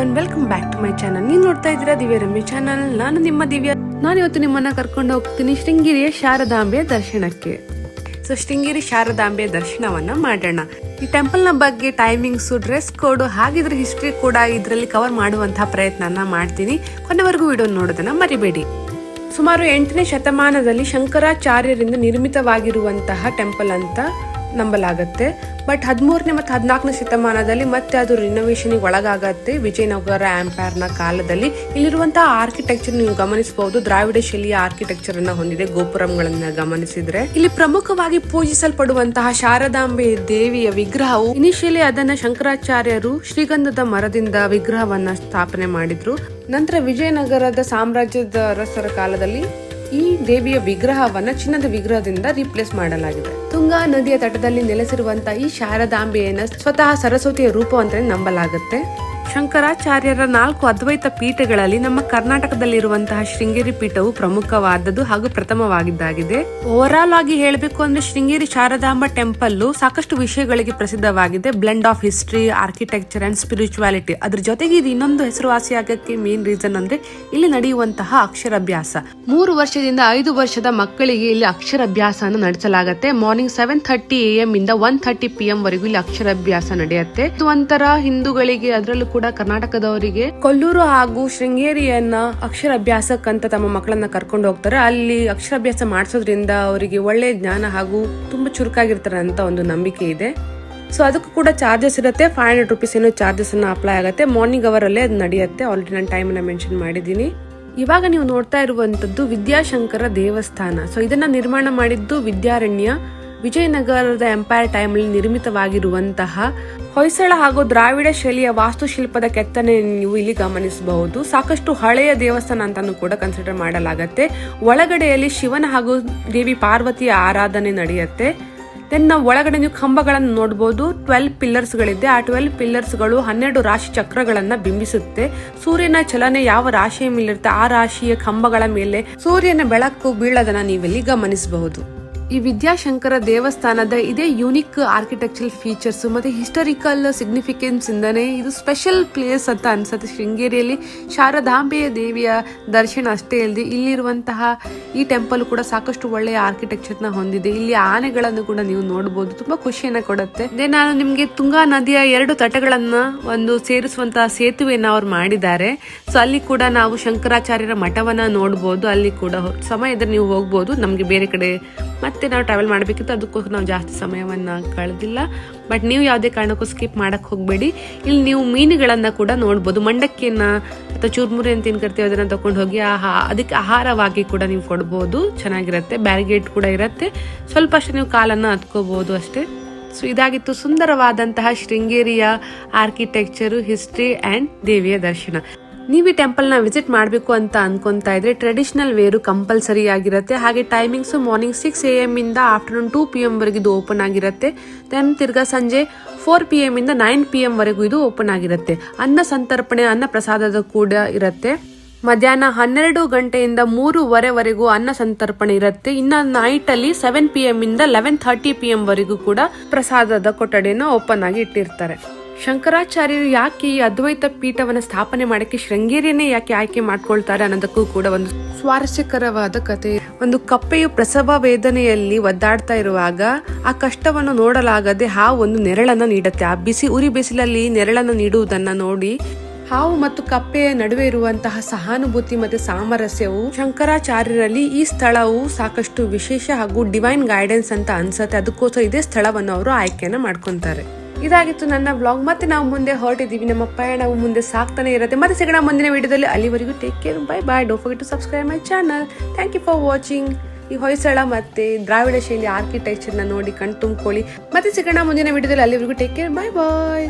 One welcome back to my channel ನೀವು ನೋಡ್ತಾ ಇದ್ದೀರಾ ದಿವ್ಯ ರಮ್ಯ ಚಾನಲ್ ನಾನು ನಿಮ್ಮ ದಿವ್ಯ. ನಾನು ಇವತ್ತು ನಿಮ್ಮನ್ನ ಕರ್ಕೊಂಡು ಹೋಗ್ತೀನಿ ಶೃಂಗೇರಿಯ ಶಾರದಾಂಬೆಯ ದರ್ಶನಕ್ಕೆ. ಸೊ ಶೃಂಗೇರಿ ಶಾರದಾಂಬೆಯ ದರ್ಶನವನ್ನ ಮಾಡೋಣ. ಈ ಟೆಂಪಲ್ನ ಬಗ್ಗೆ ಟೈಮಿಂಗ್ಸ್ ಡ್ರೆಸ್ ಕೋಡ್ ಹಾಗಿದ್ರ ಹಿಸ್ಟ್ರಿ ಕೂಡ ಇದರಲ್ಲಿ ಕವರ್ ಮಾಡುವಂತಹ ಪ್ರಯತ್ನನ ಮಾಡ್ತೀನಿ. ಕೊನೆವರೆಗೂ ವಿಡಿಯೋ ನೋಡೋದನ್ನ ಮರಿಬೇಡಿ. ಸುಮಾರು ಎಂಟನೇ ಶತಮಾನದಲ್ಲಿ ಶಂಕರಾಚಾರ್ಯರಿಂದ ನಿರ್ಮಿತವಾಗಿರುವಂತಹ ಟೆಂಪಲ್ ಅಂತ ನಂಬಲಾಗತ್ತೆ. ಬಟ್ ಹದಿಮೂರನೇ ಮತ್ತು ಹದಿನಾಲ್ಕನೇ ಶತಮಾನದಲ್ಲಿ ಮತ್ತೆ ಅದು ರಿನೋವೇಷನ್ಗೆ ಒಳಗಾಗತ್ತೆ. ವಿಜಯನಗರ ನ ಕಾಲದಲ್ಲಿ ಇಲ್ಲಿರುವಂತಹ ಆರ್ಕಿಟೆಕ್ಚರ್ ನೀವು ಗಮನಿಸಬಹುದು ದ್ರಾವಿಡ ಶೈಲಿಯ ಆರ್ಕಿಟೆಕ್ಚರ್ ಅನ್ನ ಹೊಂದಿದೆ. ಗೋಪುರಂಗಳನ್ನ ಗಮನಿಸಿದ್ರೆ. ಇಲ್ಲಿ ಪ್ರಮುಖವಾಗಿ ಪೂಜಿಸಲ್ಪಡುವಂತಹ ಶಾರದಾಂಬೆ ದೇವಿಯ ವಿಗ್ರಹವು ಇನಿಷಿಯಲಿ ಅದನ್ನ ಶಂಕರಾಚಾರ್ಯರು ಶ್ರೀಗಂಧದ ಮರದಿಂದ ವಿಗ್ರಹವನ್ನ ಸ್ಥಾಪನೆ ಮಾಡಿದ್ರು. ನಂತರ ವಿಜಯನಗರದ ಸಾಮ್ರಾಜ್ಯದ ಅರಸರ ಕಾಲದಲ್ಲಿ ಈ ದೇವಿಯ ವಿಗ್ರಹವನ್ನ ಚಿನ್ನದ ವಿಗ್ರಹದಿಂದ ರಿಪ್ಲೇಸ್ ಮಾಡಲಾಗಿದೆ. ತುಂಗಾ ನದಿಯ ತಟದಲ್ಲಿ ನೆಲೆಸಿರುವಂತಹ ಈ ಶಾರದಾಂಬೆಯನ್ನ ಸ್ವತಃ ಸರಸ್ವತಿಯ ರೂಪವಂತಾನೆ ನಂಬಲಾಗುತ್ತೆ. ಶಂಕರಾಚಾರ್ಯರ ನಾಲ್ಕು ಅದ್ವೈತ ಪೀಠಗಳಲ್ಲಿ ನಮ್ಮ ಕರ್ನಾಟಕದಲ್ಲಿರುವಂತಹ ಶೃಂಗೇರಿ ಪೀಠವು ಪ್ರಮುಖವಾದದ್ದು ಹಾಗೂ ಪ್ರಥಮವಾಗಿದ್ದಾಗಿದೆ. ಓವರ್ ಆಲ್ ಆಗಿ ಹೇಳಬೇಕು ಅಂದ್ರೆ ಶೃಂಗೇರಿ ಶಾರದಾಂಬ ಟೆಂಪಲ್ ಸಾಕಷ್ಟು ವಿಷಯಗಳಿಗೆ ಪ್ರಸಿದ್ಧವಾಗಿದೆ. Blend of history architecture and spirituality ಅದ್ರ ಜೊತೆಗೆ ಇದು ಇನ್ನೊಂದು ಹೆಸರುವಾಸಿ ಆಗಕ್ಕೆ ಮೇನ್ ರೀಸನ್ ಅಂದ್ರೆ ಇಲ್ಲಿ ನಡೆಯುವಂತಹ ಅಕ್ಷರಾಭ್ಯಾಸ. ಮೂರು ವರ್ಷದಿಂದ ಐದು ವರ್ಷದ ಮಕ್ಕಳಿಗೆ ಇಲ್ಲಿ ಅಕ್ಷರಾಭ್ಯಾಸನ ನಡೆಸಲಾಗುತ್ತೆ. Morning seven thirty A M ಇಂದ ಒನ್ ಥರ್ಟಿ ಪಿ ಎಂ ವರೆಗೂ ಇಲ್ಲಿ ಅಕ್ಷರಾಭ್ಯಾಸ ನಡೆಯುತ್ತೆ. ಒಂಥರ ಹಿಂದೂಗಳಿಗೆ ಅದರಲ್ಲೂ ಕೂಡ ಕರ್ನಾಟಕದವರಿಗೆ ಕೊಲ್ಲೂರು ಹಾಗೂ ಶೃಂಗೇರಿಯನ್ನ ಅಕ್ಷರಾಭ್ಯಾಸಕ್ಕಂತ ತಮ್ಮ ಮಕ್ಕಳನ್ನ ಕರ್ಕೊಂಡು ಹೋಗ್ತಾರೆ. ಅಲ್ಲಿ ಅಕ್ಷರಾಭ್ಯಾಸ ಮಾಡಿಸೋದ್ರಿಂದ ಅವರಿಗೆ ಒಳ್ಳೆ ಜ್ಞಾನ ಹಾಗೂ ತುಂಬಾ ಚುರುಕಾಗಿರ್ತಾರೆ ಅಂತ ಒಂದು ನಂಬಿಕೆ ಇದೆ. ಸೊ ಅದಕ್ಕೂ ಕೂಡ ಚಾರ್ಜಸ್ ಇರುತ್ತೆ. ಫೈವ್ ಹಂಡ್ರೆಡ್ ರುಪೀಸ್ ಏನೋ ಚಾರ್ಜಸ್ ಅನ್ನ ಅಪ್ಲೈ ಆಗುತ್ತೆ. ಮಾರ್ನಿಂಗ್ ಅವರಲ್ಲೇ ಅದು ನಡೆಯುತ್ತೆ. ಆಲ್ರೆಡಿ ನಾನು ಟೈಮನ್ನ ಮೆನ್ಷನ್ ಮಾಡಿದ್ದೀನಿ. ಇವಾಗ ನೀವು ನೋಡ್ತಾ ಇರುವಂತದ್ದು ವಿದ್ಯಾಶಂಕರ ದೇವಸ್ಥಾನ. ಸೊ ಇದನ್ನ ನಿರ್ಮಾಣ ಮಾಡಿದ್ದು ವಿದ್ಯಾರಣ್ಯ ವಿಜಯನಗರದ ಎಂಪೈರ್ ಟೈಮ್ನಲ್ಲಿ ನಿರ್ಮಿತವಾಗಿರುವಂತಹ ಹೊಯ್ಸಳ ಹಾಗೂ ದ್ರಾವಿಡ ಶೈಲಿಯ ವಾಸ್ತುಶಿಲ್ಪದ ಕೆತ್ತನೆ ನೀವು ಇಲ್ಲಿ ಗಮನಿಸಬಹುದು. ಸಾಕಷ್ಟು ಹಳೆಯ ದೇವಸ್ಥಾನ ಅಂತಾನು ಕೂಡ ಕನ್ಸಿಡರ್ ಮಾಡಲಾಗತ್ತೆ. ಒಳಗಡೆಯಲ್ಲಿ ಶಿವನ ಹಾಗೂ ದೇವಿ ಪಾರ್ವತಿಯ ಆರಾಧನೆ ನಡೆಯುತ್ತೆ. ದೆನ್ ನಾವು ಒಳಗಡೆ ನೀವು ಕಂಬಗಳನ್ನು ನೋಡಬಹುದು ಟ್ವೆಲ್ ಪಿಲ್ಲರ್ಸ್ ಗಳಿದೆ. ಆ ಟ್ವೆಲ್ ಪಿಲ್ಲರ್ಸ್ಗಳು ಹನ್ನೆರಡು ರಾಶಿ ಚಕ್ರಗಳನ್ನ ಬಿಂಬಿಸುತ್ತೆ. ಸೂರ್ಯನ ಚಲನೆ ಯಾವ ರಾಶಿಯ ಮೇಲಿರುತ್ತೆ ಆ ರಾಶಿಯ ಕಂಬಗಳ ಮೇಲೆ ಸೂರ್ಯನ ಬೆಳಕು ಬೀಳೋದನ್ನ ನೀವಿಲ್ಲಿ ಗಮನಿಸಬಹುದು. ಈ ವಿದ್ಯಾಶಂಕರ ದೇವಸ್ಥಾನದ ಇದೇ ಯೂನಿಕ್ ಆರ್ಕಿಟೆಕ್ಚರಲ್ ಫೀಚರ್ಸ್ ಮತ್ತೆ ಹಿಸ್ಟಾರಿಕಲ್ ಸಿಗ್ನಿಫಿಕೆನ್ಸ್ ಇಂದನೇ ಇದು ಸ್ಪೆಷಲ್ ಪ್ಲೇಸ್ ಅಂತ ಅನ್ಸುತ್ತೆ. ಶೃಂಗೇರಿಯಲ್ಲಿ ಶಾರದಾಂಬೆಯ ದೇವಿಯ ದರ್ಶನ ಅಷ್ಟೇ ಅಲ್ಲದೆ ಇಲ್ಲಿರುವಂತಹ ಈ ಟೆಂಪಲ್ ಕೂಡ ಸಾಕಷ್ಟು ಒಳ್ಳೆಯ ಆರ್ಕಿಟೆಕ್ಚರ್ನ ಹೊಂದಿದೆ. ಇಲ್ಲಿ ಆನೆಗಳನ್ನು ಕೂಡ ನೀವು ನೋಡಬಹುದು ತುಂಬಾ ಖುಷಿಯನ್ನ ಕೊಡುತ್ತೆ. ಅದೇ ನಾನು ನಿಮಗೆ ತುಂಗಾ ನದಿಯ ಎರಡು ತಟಗಳನ್ನ ಒಂದು ಸೇರಿಸುವಂತಹ ಸೇತುವೆಯನ್ನು ಅವ್ರು ಮಾಡಿದ್ದಾರೆ. ಸೊ ಅಲ್ಲಿ ಕೂಡ ನಾವು ಶಂಕರಾಚಾರ್ಯರ ಮಠವನ್ನ ನೋಡಬಹುದು ಅಲ್ಲಿ ಕೂಡ ಸಮಯದಲ್ಲಿ ನೀವು ಹೋಗ್ಬೋದು. ನಮಗೆ ಬೇರೆ ಕಡೆ ಮತ್ತೆ ನಾವು ಟ್ರಾವೆಲ್ ಮಾಡಬೇಕಿತ್ತು. ಅದಕ್ಕೋಸ್ಕರ ನಾವು ಜಾಸ್ತಿ ಸಮಯವನ್ನು ಕಳೆದಿಲ್ಲ. ಬಟ್ ನೀವು ಯಾವುದೇ ಕಾರಣಕ್ಕೂ ಸ್ಕಿಪ್ ಮಾಡೋಕ್ಕೆ ಹೋಗಬೇಡಿ. ಇಲ್ಲಿ ನೀವು ಮೀನುಗಳನ್ನು ಕೂಡ ನೋಡ್ಬೋದು. ಮಂಡಕ್ಕಿಯನ್ನ ಅಥವಾ ಚೂರ್ಮುರಿ ಅಂತ ಏನು ಕರಿತೀವಿ, ಅದನ್ನು ತಗೊಂಡು ಹೋಗಿ ಆಹಾ, ಅದಕ್ಕೆ ಆಹಾರವಾಗಿ ಕೂಡ ನೀವು ಕೊಡ್ಬೋದು. ಚೆನ್ನಾಗಿರುತ್ತೆ. ಬ್ಯಾರಿಗೇಟ್ ಕೂಡ ಇರುತ್ತೆ. ಸ್ವಲ್ಪ ಅಷ್ಟು ನೀವು ಕಾಲನ್ನು ಹತ್ಕೋಬೋದು ಅಷ್ಟೇ. ಸೊ ಇದಾಗಿತ್ತು ಸುಂದರವಾದಂತಹ ಶೃಂಗೇರಿಯ ಆರ್ಕಿಟೆಕ್ಚರು ಹಿಸ್ಟ್ರಿ ಆ್ಯಂಡ್ ದೇವಿಯ ದರ್ಶನ. ನೀವು ಈ ಟೆಂಪಲ್ನ ವಿಸಿಟ್ ಮಾಡಬೇಕು ಅಂತ ಅನ್ಕೊಂತಾ ಇದ್ರೆ ಟ್ರೆಡಿಷನಲ್ ವೇರು ಕಂಪಲ್ಸರಿ ಆಗಿರುತ್ತೆ. ಹಾಗೆ timings morning six A M ಇಂದ ಆಫ್ಟರ್ನೂನ್ ಟೂ ಪಿ ಎಂ ವರೆಗೂ ಇದು ಓಪನ್ ಆಗಿರುತ್ತೆ. ದೆನ್ ತಿರ್ಗಾ ಸಂಜೆ ಫೋರ್ ಪಿ ಎಂ ಇಂದ ನೈನ್ ಪಿ ಎಂ ವರೆಗೂ ಇದು ಓಪನ್ ಆಗಿರುತ್ತೆ. ಅನ್ನ ಸಂತರ್ಪಣೆ, ಅನ್ನ ಪ್ರಸಾದದ ಕೂಡ ಇರುತ್ತೆ. ಮಧ್ಯಾಹ್ನ ಹನ್ನೆರಡು ಗಂಟೆಯಿಂದ ಮೂರುವರೆವರೆಗೂ ಅನ್ನ ಸಂತರ್ಪಣೆ ಇರುತ್ತೆ. ಇನ್ನ ನೈಟ್ ಅಲ್ಲಿ ಸೆವೆನ್ ಪಿ ಎಂ ಇಂದ ಲೆವೆನ್ ಥರ್ಟಿ ಪಿ ಎಂ ವರೆಗೂ ಕೂಡ ಪ್ರಸಾದದ ಕೊಠಡಿಯನ್ನು ಓಪನ್ ಆಗಿ ಇಟ್ಟಿರ್ತಾರೆ. ಶಂಕರಾಚಾರ್ಯರು ಯಾಕೆ ಈ ಅದ್ವೈತ ಪೀಠವನ್ನು ಸ್ಥಾಪನೆ ಮಾಡಕ್ಕೆ ಶೃಂಗೇರಿಯನ್ನೇ ಯಾಕೆ ಆಯ್ಕೆ ಮಾಡ್ಕೊಳ್ತಾರೆ ಅನ್ನೋದಕ್ಕೂ ಕೂಡ ಒಂದು ಸ್ವಾರಸ್ಯಕರವಾದ ಕಥೆ ಒಂದು ಕಪ್ಪೆಯು ಪ್ರಸವ ವೇದನೆಯಲ್ಲಿ ಒದ್ದಾಡ್ತಾ ಇರುವಾಗ ಆ ಕಷ್ಟವನ್ನು ನೋಡಲಾಗದೆ ಹಾವು ಒಂದು ನೆರಳನ್ನ ನೀಡುತ್ತೆ. ಆ ಬಿಸಿ ಉರಿ ಬಿಸಿಲಲ್ಲಿ ನೆರಳನ್ನು ನೀಡುವುದನ್ನ ನೋಡಿ ಹಾವು ಮತ್ತು ಕಪ್ಪೆಯ ನಡುವೆ ಇರುವಂತಹ ಸಹಾನುಭೂತಿ ಮತ್ತು ಸಾಮರಸ್ಯವು ಶಂಕರಾಚಾರ್ಯರಲ್ಲಿ ಈ ಸ್ಥಳವು ಸಾಕಷ್ಟು ವಿಶೇಷ ಹಾಗೂ ಡಿವೈನ್ ಗೈಡೆನ್ಸ್ ಅಂತ ಅನ್ಸತ್ತೆ. ಅದಕ್ಕೋಸ್ಕರ ಇದೇ ಸ್ಥಳವನ್ನು ಅವರು ಆಯ್ಕೆಯನ್ನು ಮಾಡ್ಕೊಂತಾರೆ. ಇದಾಗಿತ್ತು ನನ್ನ ಬ್ಲಾಗ್ ಮತ್ತೆ ನಾವು ಮುಂದೆ ಹೊರಟಿದ್ದೀವಿ. ನಮ್ಮ ಪಯಣವು ಮುಂದೆ ಸಾಕ್ತಾನೆ ಇರುತ್ತೆ. ಮತ್ತೆ ಸಿಗೋಣ ಮುಂದಿನ ವಿಡಿಯೋದಲ್ಲಿ. ಅಲ್ಲಿವರೆಗೂ take care bye bye Dow forget to subscribe my channel thank you for watching ಈ ಹೊಯ್ಸಳ ಮತ್ತೆ ದ್ರಾವಿಡ ಶೈಲಿ ಆರ್ಕಿಟೆಕ್ಚರ್ನ ನೋಡಿ ಕಣ್ ತುಂಬ್ಕೊಳ್ಳಿ ಮತ್ತೆ ಸಿಗೋಣ ಮುಂದಿನ ವಿಡಿಯೋದಲ್ಲಿ. ಅಲ್ಲಿವರೆಗೂ ಟೇಕ್ ಕೇರ್ ಬೈ ಬಾಯ್